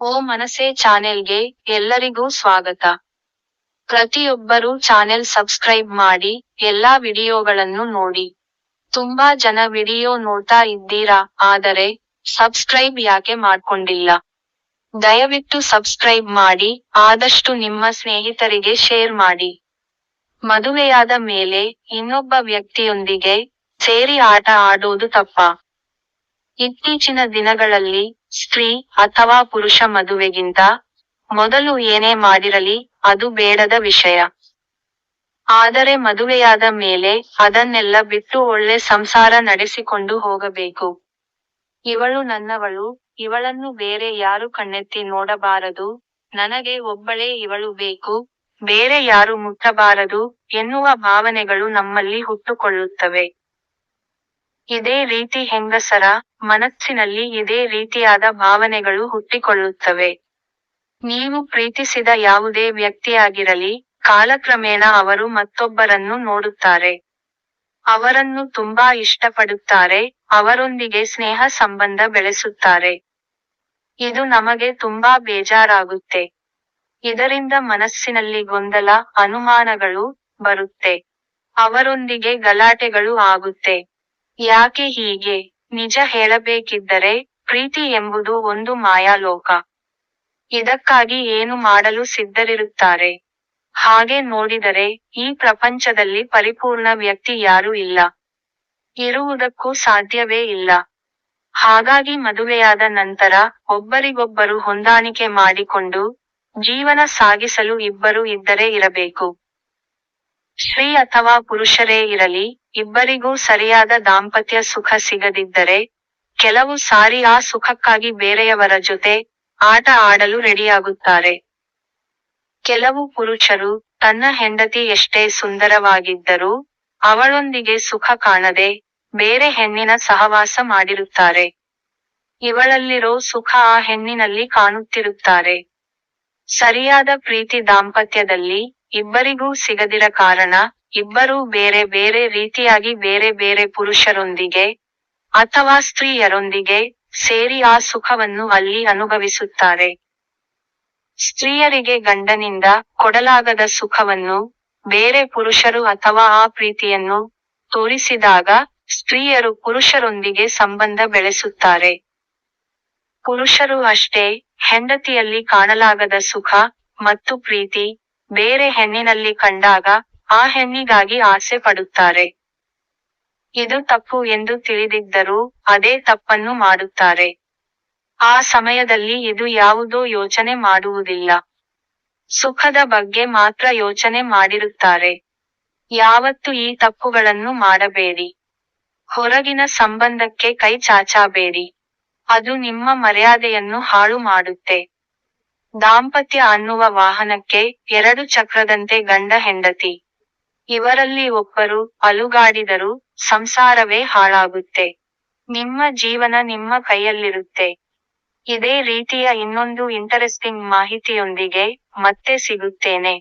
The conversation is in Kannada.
ಓ ಮನಸೆ ಚಾನೆಲ್ಗೆ ಎಲ್ಲರಿಗೂ ಸ್ವಾಗತ. ಪ್ರತಿಯೊಬ್ಬರೂ ಚಾನೆಲ್ ಸಬ್ಸ್ಕ್ರೈಬ್ ಮಾಡಿ ಎಲ್ಲಾ ವಿಡಿಯೋಗಳನ್ನು ನೋಡಿ. ತುಂಬಾ ಜನ ವಿಡಿಯೋ ನೋಡ್ತಾ ಇದ್ದೀರಾ, ಆದರೆ ಸಬ್ಸ್ಕ್ರೈಬ್ ಯಾಕೆ ಮಾಡ್ಕೊಂಡಿಲ್ಲ? ದಯವಿಟ್ಟು ಸಬ್ಸ್ಕ್ರೈಬ್ ಮಾಡಿ, ಆದಷ್ಟು ನಿಮ್ಮ ಸ್ನೇಹಿತರಿಗೆ ಶೇರ್ ಮಾಡಿ. ಮದುವೆಯಾದ ಮೇಲೆ ಇನ್ನೊಬ್ಬ ವ್ಯಕ್ತಿಯೊಂದಿಗೆ ಸೇರಿ ಆಟ ಆಡೋದು ತಪ್ಪ. ಇತ್ತೀಚಿನ ದಿನಗಳಲ್ಲಿ ಸ್ತ್ರೀ ಅಥವಾ ಪುರುಷ ಮದುವೆಗಿಂತ ಮೊದಲು ಏನೇ ಮಾಡಿರಲಿ, ಅದು ಬೇಡದ ವಿಷಯ. ಆದರೆ ಮದುವೆಯಾದ ಮೇಲೆ ಅದನ್ನೆಲ್ಲ ಬಿಟ್ಟು ಒಳ್ಳೆ ಸಂಸಾರ ನಡೆಸಿಕೊಂಡು ಹೋಗಬೇಕು. ಇವಳು ನನ್ನವಳು, ಇವಳನ್ನು ಬೇರೆ ಯಾರು ಕಣ್ಣೆತ್ತಿ ನೋಡಬಾರದು, ನನಗೆ ಒಬ್ಬಳೇ ಇವಳು ಬೇಕು, ಬೇರೆ ಯಾರು ಮುಟ್ಟಬಾರದು ಎನ್ನುವ ಭಾವನೆಗಳು ನಮ್ಮಲ್ಲಿ ಹುಟ್ಟುಕೊಳ್ಳುತ್ತವೆ. ಇದೇ ರೀತಿ ಹೆಂಗಸರ ಮನಸ್ಸಿನಲ್ಲಿ ಇದೇ ರೀತಿಯಾದ ಭಾವನೆಗಳು ಹುಟ್ಟಿಕೊಳ್ಳುತ್ತವೆ. ನೀವು ಪ್ರೀತಿಸಿದ ಯಾವುದೇ ವ್ಯಕ್ತಿಯಾಗಿರಲಿ, ಕಾಲಕ್ರಮೇಣ ಅವರು ಮತ್ತೊಬ್ಬರನ್ನು ನೋಡುತ್ತಾರೆ. ಅವರನ್ನು ತುಂಬಾ ಇಷ್ಟಪಡುತ್ತಾರೆ, ಅವರೊಂದಿಗೆ ಸ್ನೇಹ ಸಂಬಂಧ ಬೆಳೆಸುತ್ತಾರೆ. ಇದು ನಮಗೆ ತುಂಬಾ ಬೇಜಾರಾಗುತ್ತೆ. ಇದರಿಂದ ಮನಸ್ಸಿನಲ್ಲಿ ಗೊಂದಲ, ಅನುಮಾನಗಳು ಬರುತ್ತೆ. ಅವರೊಂದಿಗೆ ಗಲಾಟೆಗಳು ಆಗುತ್ತೆ. ಯಾಕೆ ಹೀಗೆ? ನಿಜ ಹೇಳಬೇಕಿದ್ದರೆ ಪ್ರೀತಿ ಎಂಬುದು ಒಂದು ಮಾಯಾಲೋಕ. ಇದಕ್ಕಾಗಿ ಏನು ಮಾಡಲು ಸಿದ್ಧರಿರುತ್ತಾರೆ? ಹಾಗೆ ನೋಡಿದರೆ ಈ ಪ್ರಪಂಚದಲ್ಲಿ ಪರಿಪೂರ್ಣ ವ್ಯಕ್ತಿ ಯಾರೂ ಇಲ್ಲ. ಇರುವುದಕ್ಕೂ ಸಾಧ್ಯವೇ ಇಲ್ಲ. ಹಾಗಾಗಿ ಮದುವೆಯಾದ ನಂತರ ಒಬ್ಬರಿಗೊಬ್ಬರು ಹೊಂದಾಣಿಕೆ ಮಾಡಿಕೊಂಡು ಜೀವನ ಸಾಗಿಸಲು ಇಬ್ಬರು ಇದ್ದರೆ ಇರಬೇಕು. ಸ್ತ್ರೀ ಅಥವಾ ಪುರುಷರೇ ಇರಲಿ ಇಬ್ಬರಿಗೂ ಸರಿಯಾದ ದಾಂಪತ್ಯ ಸುಖ ಸಿಗದಿದ್ದರೆ, ಕೆಲವು ಸಾರಿ ಆ ಸುಖಕ್ಕಾಗಿ ಬೇರೆಯವರ ಜೊತೆ ಆಟ ಆಡಲು ರೆಡಿಯಾಗುತ್ತಾರೆ. ಕೆಲವು ಪುರುಷರು ತನ್ನ ಹೆಂಡತಿ ಎಷ್ಟೇ ಸುಂದರವಾಗಿದ್ದರೂ, ಅವಳೊಂದಿಗೆ ಸುಖ ಕಾಣದೆ ಬೇರೆ ಹೆಣ್ಣಿನ ಸಹವಾಸ ಮಾಡಿರುತ್ತಾರೆ. ಇವಳಲ್ಲಿರೋ ಸುಖ ಆ ಹೆಣ್ಣಿನಲ್ಲಿ ಕಾಣುತ್ತಿರುತ್ತಾರೆ. ಸರಿಯಾದ ಪ್ರೀತಿ ದಾಂಪತ್ಯದಲ್ಲಿ ಇಬ್ಬರಿಗೂ ಸಿಗದಿರ ಕಾರಣ ಇಬ್ಬರೂ ಬೇರೆ ಬೇರೆ ರೀತಿಯಾಗಿ ಬೇರೆ ಬೇರೆ ಪುರುಷರೊಂದಿಗೆ ಅಥವಾ ಸ್ತ್ರೀಯರೊಂದಿಗೆ ಸೇರಿ ಆ ಸುಖವನ್ನು ಅಲ್ಲಿ ಅನುಭವಿಸುತ್ತಾರೆ. ಸ್ತ್ರೀಯರಿಗೆ ಗಂಡನಿಂದ ಕೊಡಲಾಗದ ಸುಖವನ್ನು ಬೇರೆ ಪುರುಷರು ಅಥವಾ ಆ ಪ್ರೀತಿಯನ್ನು ತೋರಿಸಿದಾಗ ಸ್ತ್ರೀಯರು ಪುರುಷರೊಂದಿಗೆ ಸಂಬಂಧ ಬೆಳೆಸುತ್ತಾರೆ. ಪುರುಷರು ಅಷ್ಟೇ ಹೆಂಡತಿಯಲ್ಲಿ ಕಾಣಲಾಗದ ಸುಖ ಮತ್ತು ಪ್ರೀತಿ ಬೇರೆ ಹೆಣ್ಣಿನಲ್ಲಿ ಕಂಡಾಗ ಆ ಹೆಣ್ಣಿಗಾಗಿ ಆಸೆ ಪಡುತ್ತಾರೆ. ಇದು ತಪ್ಪು ಎಂದು ತಿಳಿದಿದ್ದರೂ ಅದೇ ತಪ್ಪನ್ನು ಮಾಡುತ್ತಾರೆ. ಆ ಸಮಯದಲ್ಲಿ ಇದು ಯಾವುದೋ ಯೋಚನೆ ಮಾಡುವುದಿಲ್ಲ. ಸುಖದ ಬಗ್ಗೆ ಮಾತ್ರ ಯೋಚನೆ ಮಾಡಿರುತ್ತಾರೆ. ಯಾವತ್ತು ಈ ತಪ್ಪುಗಳನ್ನು ಮಾಡಬೇಡಿ. ಹೊರಗಿನ ಸಂಬಂಧಕ್ಕೆ ಕೈ ಚಾಚಾಬೇಡಿ. ಅದು ನಿಮ್ಮ ಮರ್ಯಾದೆಯನ್ನು ಹಾಳು ಮಾಡುತ್ತೆ. ದಾಂಪತ್ಯ ಅನ್ನುವ ವಾಹನಕ್ಕೆ ಎರಡು ಚಕ್ರದಂತೆ ಗಂಡ ಹೆಂಡತಿ. ಇವರಲ್ಲಿ ಒಬ್ಬರು ಅಲುಗಾಡಿದರೂ ಸಂಸಾರವೇ ಹಾಳಾಗುತ್ತೆ. ನಿಮ್ಮ ಜೀವನ ನಿಮ್ಮ ಕೈಯಲ್ಲಿರುತ್ತೆ. ಇದೇ ರೀತಿಯ ಇನ್ನೊಂದು ಇಂಟರೆಸ್ಟಿಂಗ್ ಮಾಹಿತಿಯೊಂದಿಗೆ ಮತ್ತೆ ಸಿಗುತ್ತೇನೆ.